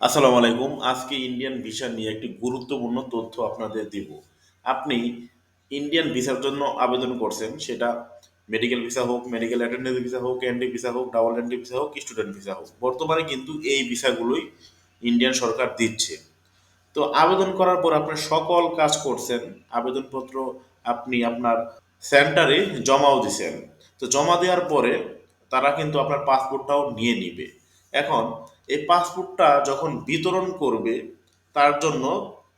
আসসালামু আলাইকুম। আজকে ইন্ডিয়ান ভিসা নিয়ে একটি গুরুত্বপূর্ণ তথ্য আপনাদের দিব। আপনি ইন্ডিয়ান ভিসার জন্য আবেদন করছেন, সেটা মেডিকেল ভিসা হোক মেডিকেল অ্যাটেন্ডেন্স ভিসা হোক এনডি ভিসা হোক ডাবল এনডি ভিসা হোক স্টুডেন্ট ভিসা হোক, বর্তমানে কিন্তু এই ভিসাগুলোই ইন্ডিয়ান সরকার দিচ্ছে। তো আবেদন করার পর আপনি সকল কাজ করছেন, আবেদনপত্র আপনি আপনার সেন্টারে জমাও দিছেন। তো জমা দেওয়ার পরে তারা কিন্তু আপনার পাসপোর্টটাও নিয়ে নিবে। এখন এই পাসপোর্টটা যখন বিতরণ করবে, তার জন্য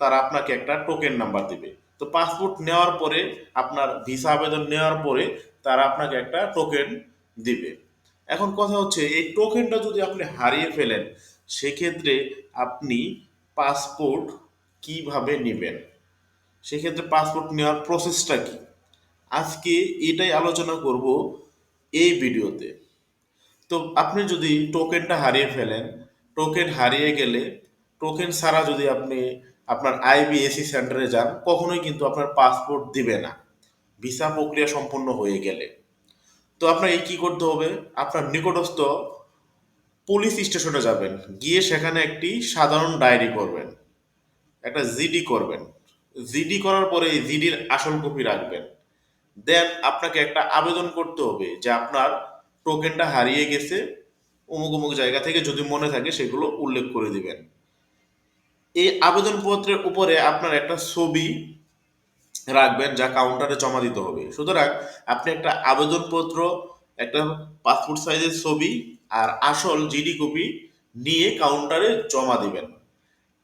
তারা আপনাকে একটা টোকেন নাম্বার দিবে। তো পাসপোর্ট নেওয়ার পরে, আপনার ভিসা আবেদন নেওয়ার পরে তারা আপনাকে একটা টোকেন দিবে। এখন কথা হচ্ছে, এই টোকেনটা যদি আপনি হারিয়ে ফেলেন, সেক্ষেত্রে আপনি পাসপোর্ট কীভাবে নেবেন? সেক্ষেত্রে পাসপোর্ট নেওয়ার প্রসেসটা কি? আজকে এটাই আলোচনা করব এই ভিডিওতে। তো আপনি যদি টোকেনটা হারিয়ে ফেলেন টোকেন হারিয়ে গেলে টোকেন ছাড়া যদি আপনি আপনার আইবিএসি সেন্টারে যান, কখনোই কিন্তু আপনার পাসপোর্ট দিবে না। ভিসা প্রক্রিয়া সম্পন্ন হয়ে গেলে। তো আপনাকে কি করতে হবে? আপনার নিকটস্থ পুলিশ স্টেশনে যাবেন। গিয়ে সেখানে একটি সাধারণ ডায়েরি করবেন। একটা জিডি করবেন। জিডি করার পরে এই জিডির আসল কপি রাখবেন। দেন আপনাকে একটা আবেদন করতে হবে যে আপনার টোকেনটা হারিয়ে গেছে অমুক অমুক জায়গা থেকে যদি মনে থাকে সেগুলো উল্লেখ করে দিবেন। এই আবেদনপত্রের উপরে আপনার একটা ছবি রাখবেন যা কাউন্টারে জমা দিতে হবে। সুতরাং আপনি একটা আবেদনপত্র, একটা পাসপোর্ট সাইজের ছবি আর আসল জিডি কপি নিয়ে কাউন্টারে জমা দিবেন।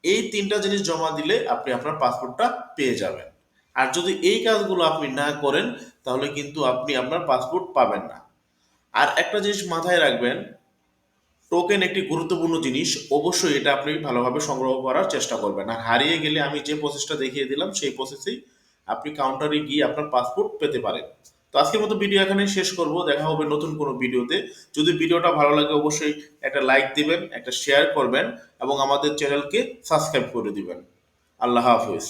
এই তিনটা জিনিস জমা দিলে আপনি আপনার পাসপোর্টটা পেয়ে যাবেন। আর যদি এই কাজগুলো আপনি না করেন, তাহলে কিন্তু আপনি আপনার পাসপোর্ট পাবেন না। আর একটা জিনিস মাথায় রাখবেন টোকেন একটি গুরুত্বপূর্ণ জিনিস, অবশ্যই এটা আপনি ভালোভাবে সংগ্রহ করার চেষ্টা করবেন। আর হারিয়ে গেলে আমি যে প্রসেসটা দেখিয়ে দিলাম, সেই প্রসেসেই আপনি কাউন্টারে গিয়ে আপনার পাসপোর্ট পেতে পারেন। তো আজকের মতো ভিডিও এখানে শেষ করব। দেখা হবে নতুন কোনো ভিডিওতে যদি ভিডিওটা ভালো লাগে, অবশ্যই একটা লাইক দিবেন, একটা শেয়ার করবেন এবং আমাদের চ্যানেলকে সাবস্ক্রাইব করে দিবেন। আল্লাহ হাফিজ।